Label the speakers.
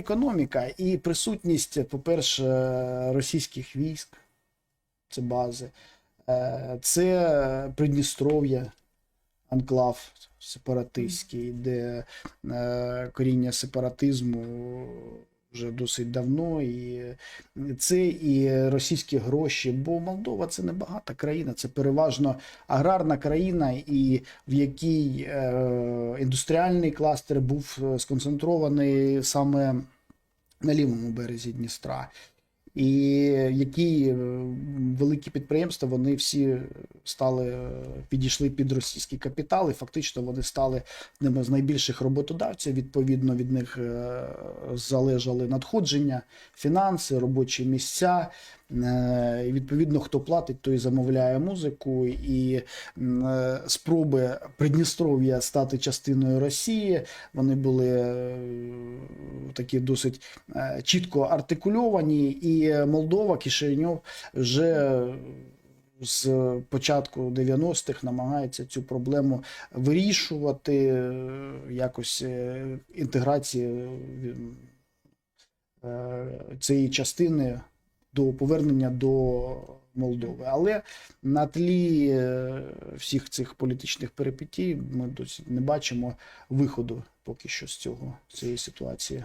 Speaker 1: економіка і присутність, по-перше, російських військ, це бази, Е, це Придністров'я, анклав сепаратистський, де е, коріння сепаратизму вже досить давно, і це і російські гроші. Бо Молдова це не багата країна, це переважно аграрна країна, і в якій е, індустріальний кластер був е, сконцентрований саме на лівому березі Дністра. І які е, великі підприємства, вони всі стали е, підійшли під російський капітал, і фактично вони стали одними з найбільших роботодавців. Відповідно, від них е, залежали надходження, фінанси, робочі місця. Е, І відповідно, хто платить, той замовляє музику. І спроби Придністров'я стати частиною Росії. Вони були такі досить чітко артикульовані. І Молдова, Кишиньов вже з початку 90-х намагається цю проблему вирішувати, е, якось е, інтеграції е, цієї частини до повернення до Молдови. Але на тлі всіх цих політичних перипетій ми досі не бачимо виходу поки що з цього з цієї ситуації.